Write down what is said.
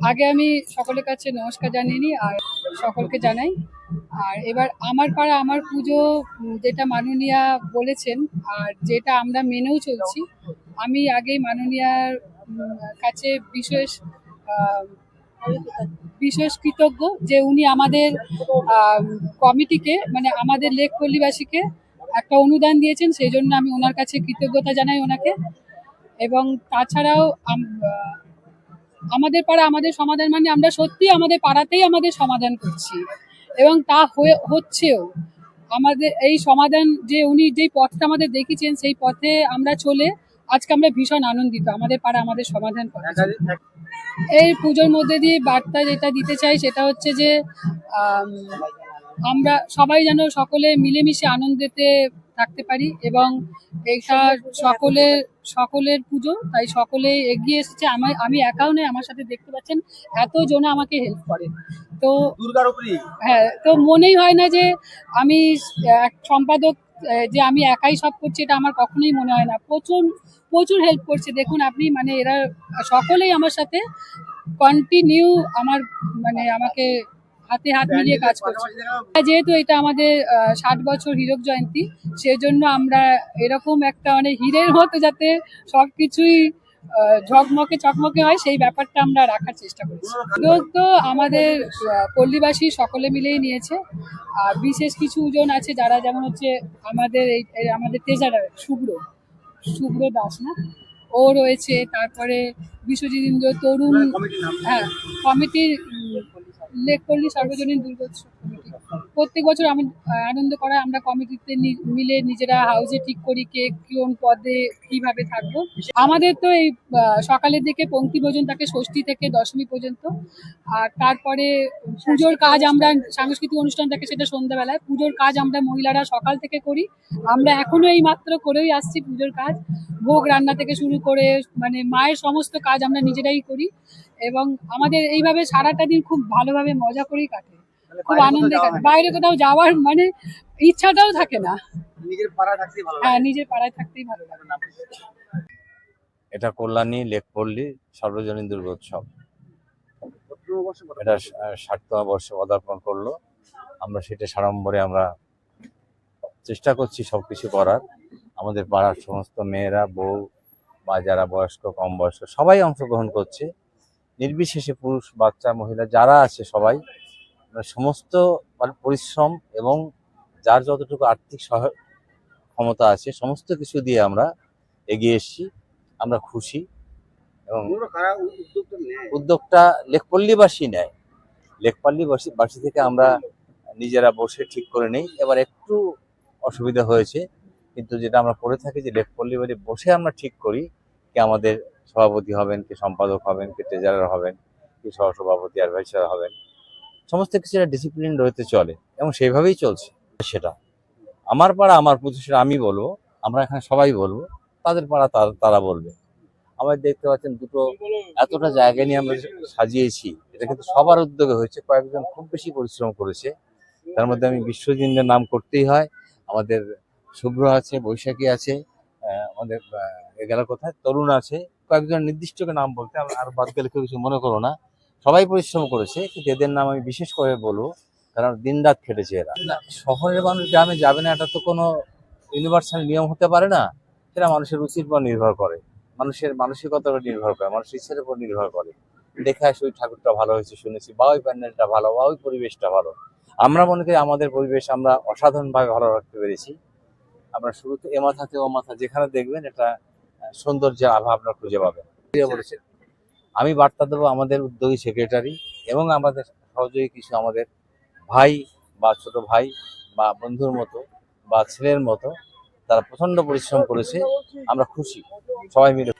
আগে আমি সকলের কাছে নমস্কার জানিয়ে নিই আর সকলকে জানাই। আর এবার আমার পাড়া, আমার পুজো যেটা মাননীয়া বলেছেন আর যেটা আমরা মেনেও চলছি, আমি আগেই মাননীয়ার কাছে বিশেষ বিশেষ কৃতজ্ঞ যে উনি আমাদের কমিটিকে মানে আমাদের লেক পল্লীবাসীকে একটা অনুদান দিয়েছেন, সেই জন্য আমি ওনার কাছে কৃতজ্ঞতা জানাই ওনাকে। এবং তাছাড়াও আমাদের পাড়া আমাদের সমাধান মানে আমরা সত্যি আমাদের পাড়াতেই আমাদের সমাধান করছি। এবং তা হয়ে হচ্ছেও। আমাদের এই সমাধান যে উনি যেই পথটা আমাদের দেখিয়েছেন সেই পথে আমরা চলে আজকে আমরা ভীষণ আনন্দিত। আমাদের পাড়া আমাদের সমাধান জন্য। এই পুজোর মধ্যে দিয়ে বার্তা যেটা দিতে চাই সেটা হচ্ছে যে আম, আমরা সবাই যেন সকলে মিলেমিশে আনন্দেতে থাকতে পারি এবং এটা সকলের সকলের পুজো তাই সকলে এগিয়ে এসেছে। আমি আমি একাও নয় আমার সাথে দেখতে পাচ্ছেন এত জন আমাকে হেল্প করে তো হ্যাঁ তো মনেই হয় না যে আমি এক সম্পাদক যে আমি একাই সব করছি এটা আমার কখনোই মনে হয় না। প্রচুর প্রচুর হেল্প করছে। দেখুন আপনি মানে এরা সকলেই আমার সাথে কন্টিনিউ আমার মানে আমাকে হাতে হাত মিলিয়ে কাজ করছে। যেহেতু এটা আমাদের ষাট বছর হীরক জয়ন্তী সেই জন্য আমরা এরকম একটা মানে হীরের মতো যাতে সব কিছুই ঝকমকে চকমকে হয় সেই ব্যাপারটা আমরা রাখার চেষ্টা করছি। উদ্যোগ তো আমাদের পল্লীবাসী সকলে মিলেই নিয়েছে। আর বিশেষ কিছু জন আছে যারা যেমন হচ্ছে আমাদের এই এই আমাদের তেজারা শুভ্র। শুভ্র দাস না? ও রয়েছে তারপরে বিশ্বজিৎ ইন্দ্র তরুণ হ্যাঁ কমিটির লেখপল্লী সার্বজনীন দুর্গোৎসব। প্রত্যেক বছর আমি আনন্দ করা, আমরা কমিটিতে মিলে নিজেরা হাউসে ঠিক করি কে কোন পদে কীভাবে থাকব। আমাদের তো এই সকালের দিকে পঙ্ক্তি ভোজন থাকে ষষ্ঠী থেকে দশমী পর্যন্ত। আর তারপরে পুজোর কাজ আমরা, সাংস্কৃতিক অনুষ্ঠান থাকে সেটা সন্ধ্যাবেলায়। পুজোর কাজ আমরা মহিলারা সকাল থেকে করি। আমরা এখনও এই মাত্র করেই আসছি পুজোর কাজ। ভোগ রান্না থেকে শুরু করে মানে মায়ের সমস্ত কাজ আমরা নিজেরাই করি। এবং আমাদের এইভাবে সারাটা দিন খুব ভালোভাবে মজা করেই কাটে। খুব আনন্দে কাটে। বাইরে কোথাও যাওয়ার মানে ইচ্ছাটাও থাকে না। নিজের পাড়া থাকতেই ভালো হ্যাঁ লাগে। নিজের পাড়ায় থাকতেই ভালো লাগে। এটা কল্যাণী লেকপল্লী সর্বজনীন দুর্গোৎসব। এটা ষাটতম বর্ষে পদার্পণ করল। আমরা সেটা সাড়ম্বরে আমরা চেষ্টা করছি সব কিছু করার। আমাদের পাড়ার সমস্ত মেয়েরা বউ বা যারা বয়স্ক কম বয়স্ক সবাই অংশগ্রহণ করছে। নির্বিশেষে পুরুষ বাচ্চা মহিলা যারা আছে সবাই সমস্ত মানে পরিশ্রম এবং যার যতটুকু আর্থিক ক্ষমতা আছে সমস্ত কিছু দিয়ে আমরা এগিয়ে এসেছি আমরা খুশি এবং উদ্যোগটা লেকপল্লীবাসী নেয়। লেকপল্লীবাসী বাসী থেকে আমরা নিজেরা বসে ঠিক করে নেই। এবার একটু অসুবিধা হয়েছে কিন্তু যেটা আমরা করে থাকি যে লেকপল্লীবাড়ি বসে আমরা ঠিক করি কে আমাদের সভাপতি হবেন কে সম্পাদক হবেন কে ট্রেজারার হবেন কে সহসভাপতি অ্যাডভাইসার হবেন। সমস্ত কিছু একটা ডিসিপ্লিন রয়েছে চলে, এবং সেইভাবেই চলছে সেটা। আমার পাড়া, আমার সেটা আমি বলব, আমরা এখানে সবাই বলব, তাদের পাড়া তারা- বলবে। আমার দেখতে পাচ্ছেন দুটো এতটা জায়গা নিয়ে আমরা সাজিয়েছি, এটা কিন্তু সবার উদ্যোগে হয়েছে, কয়েকজন খুব বেশি পরিশ্রম করেছে। তার মধ্যে আমি বিশ্বজিন্দের নাম করতেই হয়, আমাদের শুভ্র আছে, বৈশাখী আছে আমাদের গেল কোথায়, তরুণ আছে, কয়েকজন নির্দিষ্টকে নাম বলতে আর বাদ গেলে কেউ কিছু মনে করো না। সবাই পরিশ্রম করেছে কিন্তু এদের নাম আমি বিশেষ করে বলব কারণ দিন রাত খেটেছে এরা। না, শহরের মানুষ গ্রামে যাবে না এটা তো কোনো ইউনিভার্সাল নিয়ম হতে পারে না। সেটা মানুষের রুচির উপর নির্ভর করে মানুষের মানসিকতার উপর নির্ভর করে মানুষের ইচ্ছের উপর নির্ভর করে। দেখে আসে ওই ঠাকুরটা ভালো হয়েছে শুনেছি। বা ওই প্যান্ডেলটা ভালো বা ওই পরিবেশটা ভালো। আমরা মনে করি আমাদের পরিবেশ আমরা অসাধারণভাবে ভালো রাখতে পেরেছি। আমরা শুরুতে এ মাথাতে ও মাথা যেখানে দেখবেন এটা সৌন্দর্যের আভা আপনার খুঁজে পাবেন। বলেছেন আমি বার্তা দেবো আমাদের উদ্যোগী সেক্রেটারি এবং আমাদের সহযোগী কিছু আমাদের ভাই বা ছোট ভাই বা বন্ধুর মতো বা ছেলের মতো, তারা প্রচণ্ড পরিশ্রম করেছে। আমরা খুশি। সবাই মিলে